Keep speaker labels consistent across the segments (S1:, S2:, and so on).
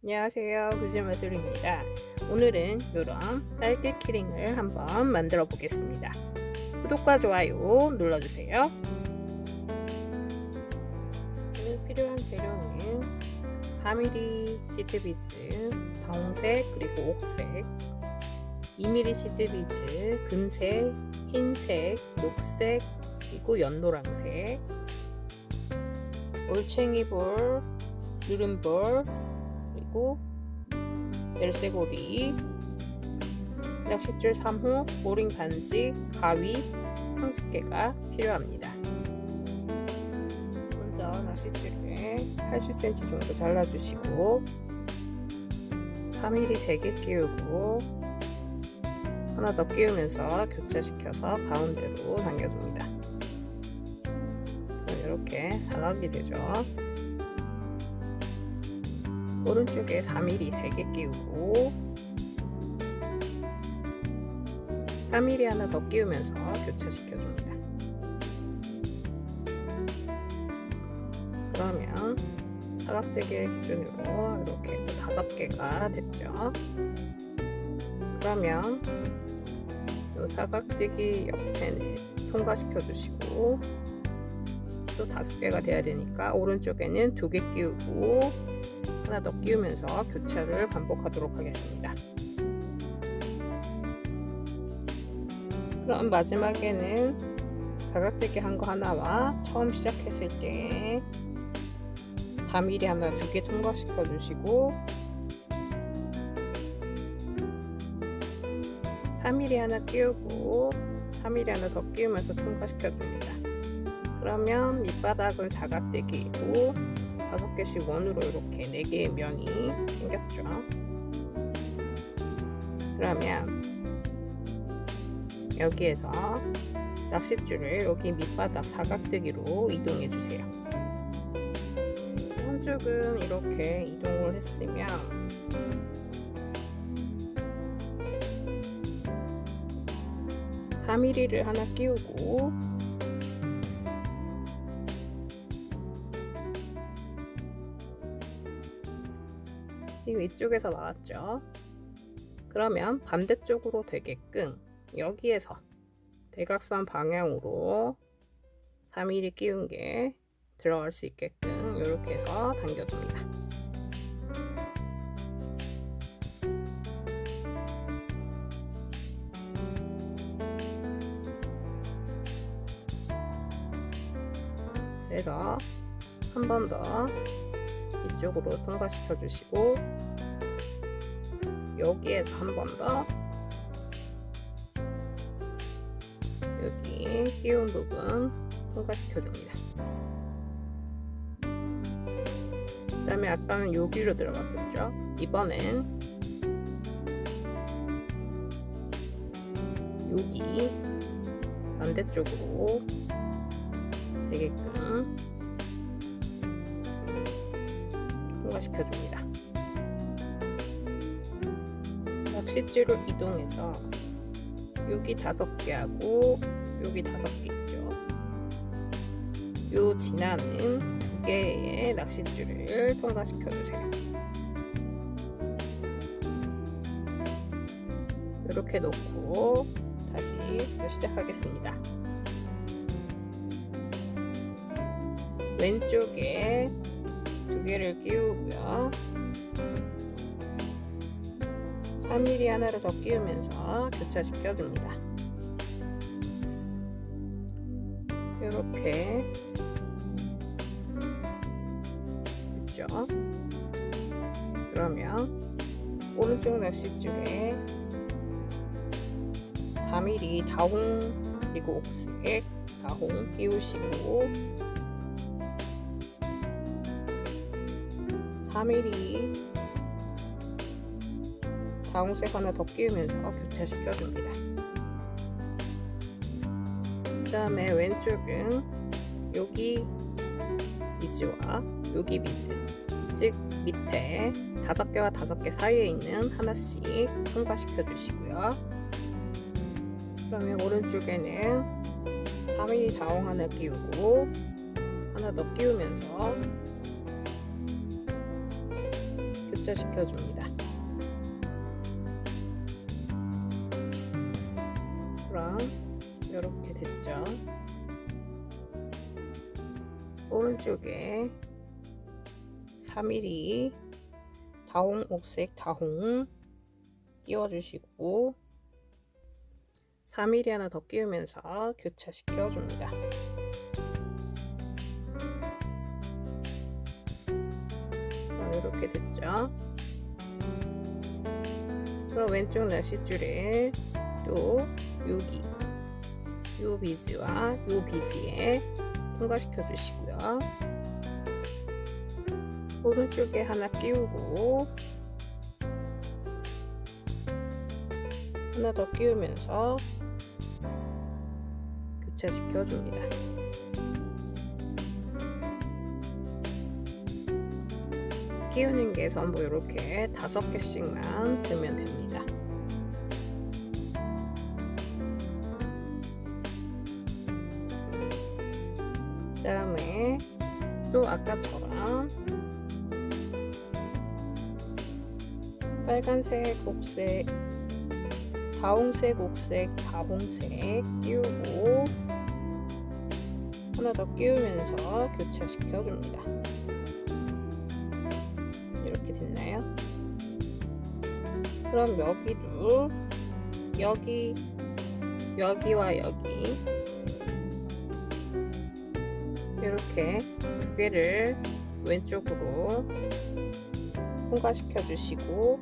S1: 안녕하세요. 구즈마술입니다. 오늘은 이런 딸기 키링을 한번 만들어 보겠습니다. 구독과 좋아요 눌러주세요. 오늘 필요한 재료는 4mm 시드비즈 다홍색 그리고 옥색 2mm 시드비즈 금색 흰색 녹색 그리고 연노랑색 올챙이볼 누름볼 그리고 열쇠고리 낚싯줄 3호 모링 반지 가위 탕집게가 필요합니다. 먼저 낚싯줄을 80cm 정도 잘라주시고 3mm 3개 끼우고 하나 더 끼우면서 교차시켜서 가운데로 당겨줍니다. 이렇게 사각이 되죠 오른쪽에 4mm 3개 끼우고 3mm 하나 더 끼우면서 교차시켜줍니다. 그러면 사각대기를 기준으로 이렇게 또 5개가 됐죠. 그러면 이 사각대기 옆에는 통과시켜 주시고 또 5개가 돼야 되니까 오른쪽에는 2개 끼우고 하나 더 끼우면서 교차를 반복하도록 하겠습니다. 그럼 마지막에는 사각대기 한 거 하나와 처음 시작했을 때 4mm 하나 두 개 통과시켜 주시고 3mm 하나 끼우고 3mm 하나 더 끼우면서 통과시켜 줍니다. 그러면 밑바닥은 사각대기이고 다섯 개씩 원으로 이렇게 네 개의 면이 생겼죠. 그러면 여기에서 낚싯줄을 여기 밑바닥 사각대기로 이동해 주세요. 한쪽은 이렇게 이동을 했으면 3mm를 하나 끼우고 지금 이쪽에서 나왔죠. 그러면 반대쪽으로 되게끔 여기에서 대각선 방향으로 3mm 끼운 게 들어갈 수 있게끔 이렇게 해서 당겨줍니다. 그래서 한 번 더 이쪽으로 통과시켜 주시고 여기에서 한 번 더 여기 끼운 부분 통과시켜 줍니다. 그 다음에 아까는 여기로 들어갔었죠. 이번엔 여기 반대쪽으로 되게끔 통과시켜 줍니다. 낚싯줄을 이동해서 여기 다섯 개 하고 여기 다섯 개 있죠. 요 지나는 두 개의 낚싯줄을 통과시켜 주세요. 이렇게 놓고 다시 시작하겠습니다. 왼쪽에 두 개를 끼우고요. 3mm 하나를 더 끼우면서 교차시켜 줍니다. 이렇게 됐죠? 그러면 오른쪽 낚싯줄에 4mm 다홍 그리고 옥색 다홍 끼우시고 4mm 다홍색 하나 더 끼우면서 교차시켜 줍니다. 그 다음에 왼쪽은 여기 비즈와 여기 비즈 즉 밑에 다섯 개와 다섯 개 사이에 있는 하나씩 통과시켜 주시고요. 그러면 오른쪽에는 3mm 다홍 하나 끼우고 하나 더 끼우면서 교차시켜 줍니다. 그럼 이렇게 됐죠. 오른쪽에 3mm 다홍 옥색 다홍 끼워주시고 3mm 하나 더 끼우면서 교차시켜 줍니다. 이렇게 됐죠. 그럼 왼쪽 나시줄에 또 여기 요 비즈와 요 비즈에 통과시켜 주시고요. 오른쪽에 하나 끼우고 하나 더 끼우면서 교차시켜 줍니다. 끼우는 게 전부 이렇게 다섯 개씩만 되면 됩니다. 그 다음에 또 아까처럼 빨간색, 옥색, 다홍색, 옥색, 다홍색 끼우고 하나 더 끼우면서 교차시켜 줍니다. 그럼 여기도 여기 여기와 여기 이렇게 두 개를 왼쪽으로 통과시켜 주시고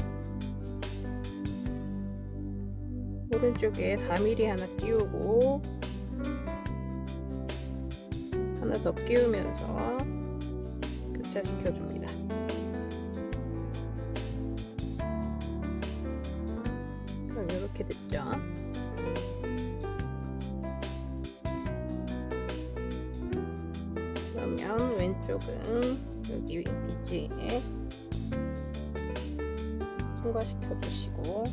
S1: 오른쪽에 4mm 하나 끼우고 하나 더 끼우면서 교차시켜 줍니다. 그러면 왼쪽은 여기 비지에 통과시켜 주시고.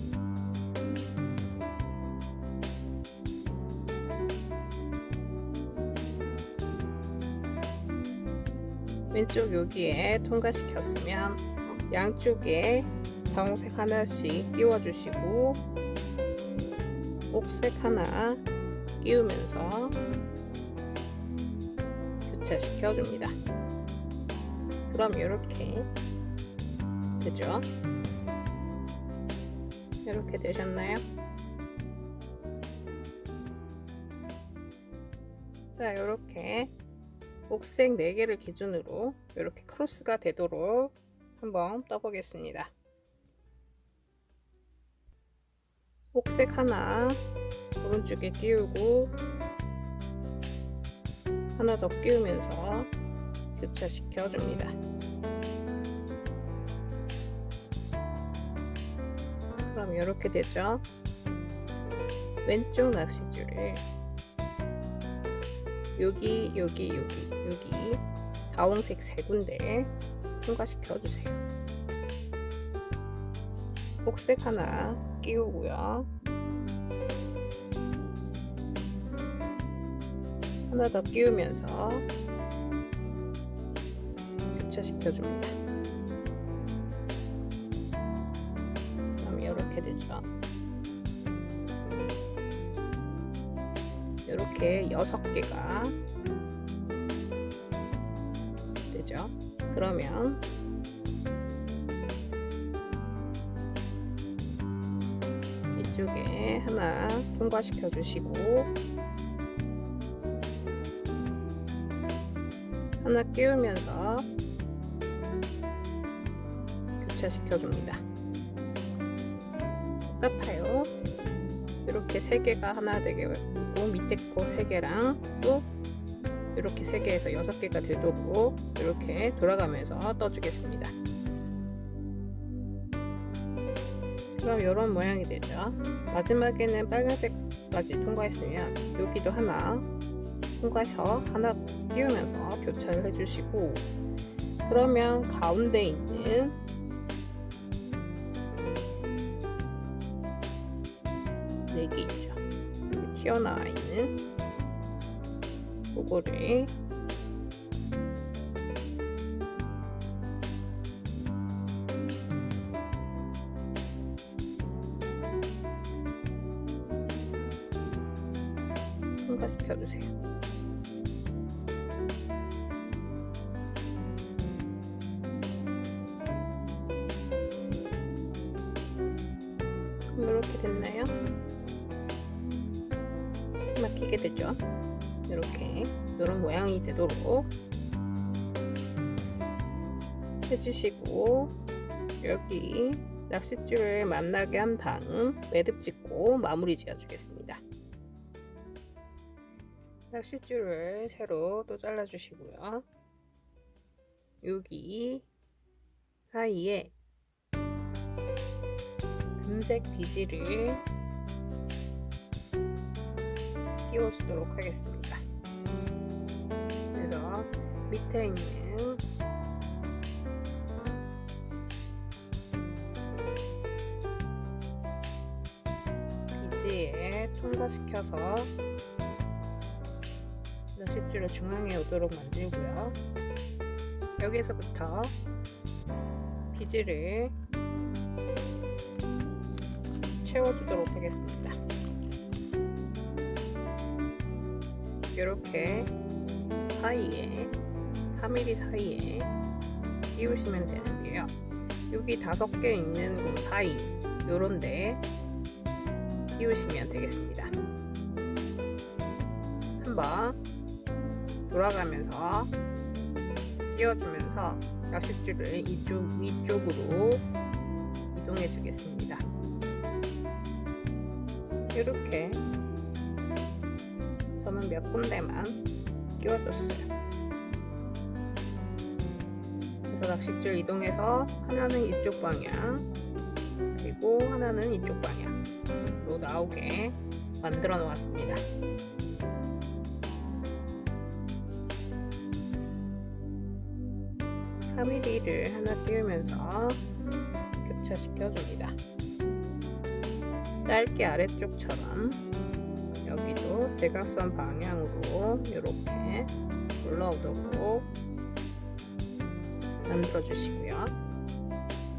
S1: 왼쪽 여기에 통과시켰으면 양쪽에 다홍색 하나씩 끼워 주시고 옥색 하나 끼우면서 교차시켜 줍니다. 그럼 이렇게 되죠? 이렇게 되셨나요? 자, 이렇게 옥색 4개를 기준으로 이렇게 크로스가 되도록 한번 떠보겠습니다. 옥색 하나 오른쪽에 끼우고 하나 더 끼우면서 교차시켜 줍니다. 그럼 이렇게 되죠. 왼쪽 낚시줄을 여기 여기 여기 여기 다홍색 세 군데 통과시켜 주세요. 옥색 하나 끼우고요. 하나 더 끼우면서 교차시켜 줍니다. 그럼 이렇게 되죠. 이렇게 여섯 개가 되죠. 그러면 이쪽에 하나 통과시켜 주시고 하나 끼우면서 교차시켜 줍니다. 똑같아요. 이렇게 세 개가 하나 되게 있고 밑에 거 세 개랑 또 이렇게 세 개에서 여섯 개가 되도록 이렇게 돌아가면서 떠주겠습니다. 그럼 이런 모양이 되죠. 마지막에는 빨간색까지 통과했으면 여기도 하나 콩과셔 하나 끼우면서 교차를 해주시고 그러면 가운데 있는 네개 있죠. 튀어나와 있는 그거를 통과시켜주세요. 되도록 해주시고 여기 낚싯줄을 만나게 한 다음 매듭 짓고 마무리 지어 주겠습니다. 낚싯줄을 세로 또 잘라 주시고요. 여기 사이에 금색 비지를 끼워주도록 하겠습니다. 밑에 있는 비지에 통과시켜서 낚싯줄을 중앙에 오도록 만들고요. 여기서부터 비지를 채워주도록 하겠습니다. 이렇게 사이에 3mm 사이에 끼우시면 되는데요. 여기 다섯 개 있는 그 사이 요런데 끼우시면 되겠습니다. 한번 돌아가면서 끼워주면서 낚싯줄을 이쪽 위쪽으로 이동해 주겠습니다. 이렇게 저는 몇 군데만 끼워줬어요. 그래서 낚싯줄 이동해서 하나는 이쪽 방향 그리고 하나는 이쪽 방향으로 나오게 만들어 놓았습니다. 삼 m m 를 하나 끼우면서 교차시켜 줍니다. 짧게 아래쪽처럼 여기도 대각선 방향으로 이렇게 올라오도록 만들어 주시고요.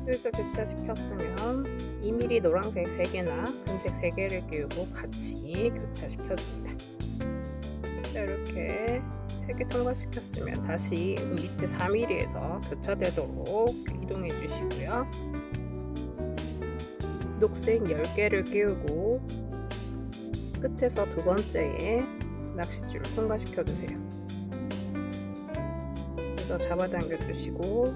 S1: 여기서 교차시켰으면 2mm 노란색 3개나 금색 3개를 끼우고 같이 교차시켜줍니다. 이렇게 3개 통과시켰으면 다시 밑에 4mm에서 교차되도록 이동해 주시고요. 녹색 10개를 끼우고 끝에서 두 번째에 낚싯줄을 통과시켜 주세요. 그래서 잡아당겨 주시고.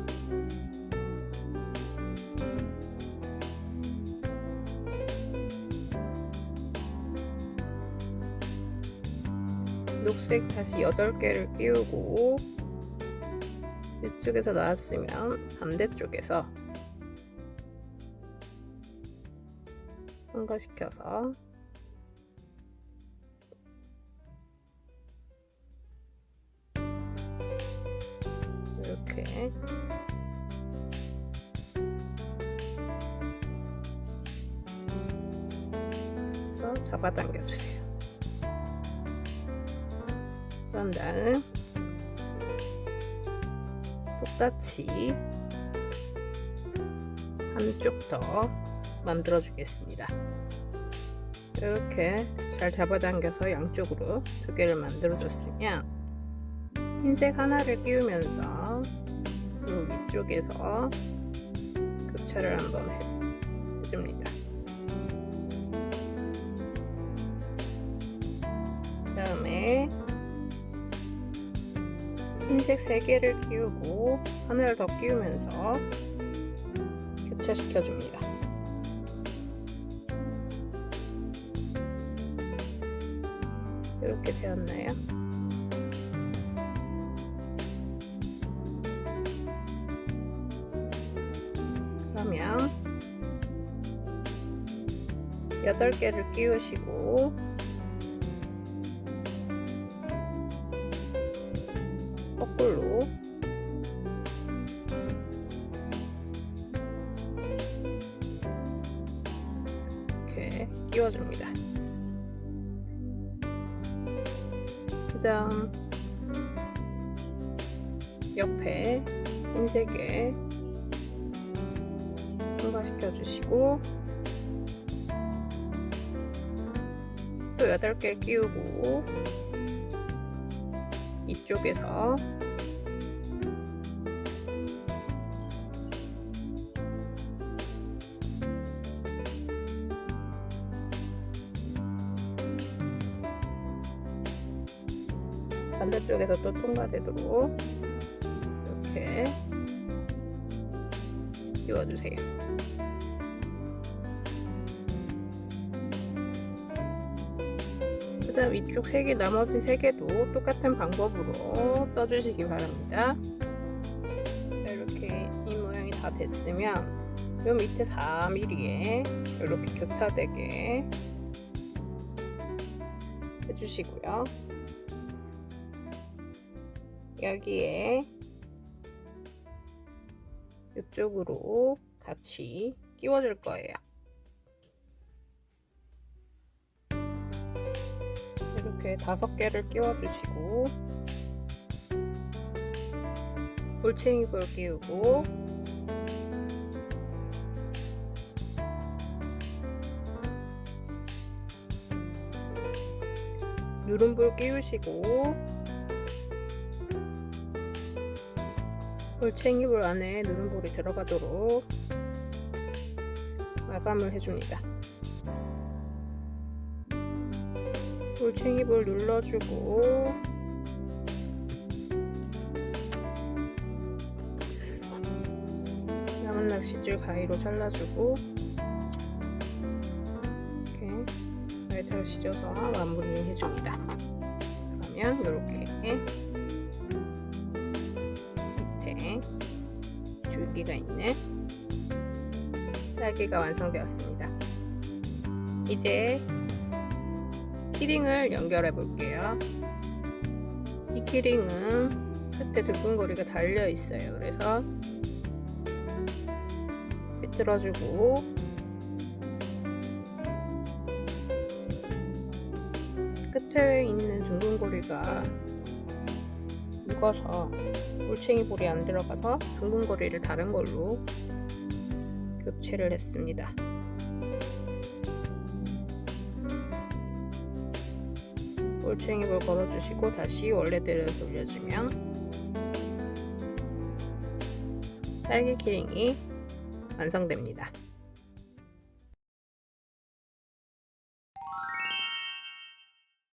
S1: 녹색 다시 8개를 끼우고 이쪽에서 나왔으면 반대쪽에서 통과시켜서 이렇게 해서 잡아당겨 주세요. 그런 다음 똑같이 한쪽 더 만들어 주겠습니다. 이렇게 잘 잡아당겨서 양쪽으로 두 개를 만들어 줬으면 흰색 하나를 끼우면서 이 위쪽에서 교차를 한번 해, 해줍니다. 다음에 흰색 3개를 끼우고 하나를 더 끼우면서 교차시켜 줍니다. 이렇게 되었나요? 그러면 8개를 끼우시고 또 8개를 끼우고 이쪽에서 반대쪽에서 또 통과되도록 이렇게 끼워주세요. 그 다음 위쪽 3개 나머지 3개도 똑같은 방법으로 떠주시기 바랍니다. 자, 이렇게 이 모양이 다 됐으면 요 밑에 4mm에 이렇게 교차되게 해주시고요. 여기에 이쪽으로 같이 끼워줄 거예요. 이렇게 다섯 개를 끼워주시고 볼챙이볼 끼우고 누름볼 끼우시고 볼챙이볼 안에 누름볼이 들어가도록 마감을 해줍니다. 볼챙이볼 눌러주고 남은 낚싯줄 가위로 잘라주고 이렇게 라이터를 씻어서 마무리 해줍니다. 그러면 이렇게 밑에 줄기가 있는 딸기가 완성되었습니다. 이제 키링을 연결해 볼게요. 이 키링은 끝에 둥근거리가 달려 있어요. 그래서 비틀어주고 끝에 있는 둥근거리가 묵어서 올챙이 볼이 안 들어가서 둥근거리를 다른 걸로 교체를 했습니다. 올챙이볼 걸어주시고 다시 원래대로 돌려주면 딸기 키링이 완성됩니다.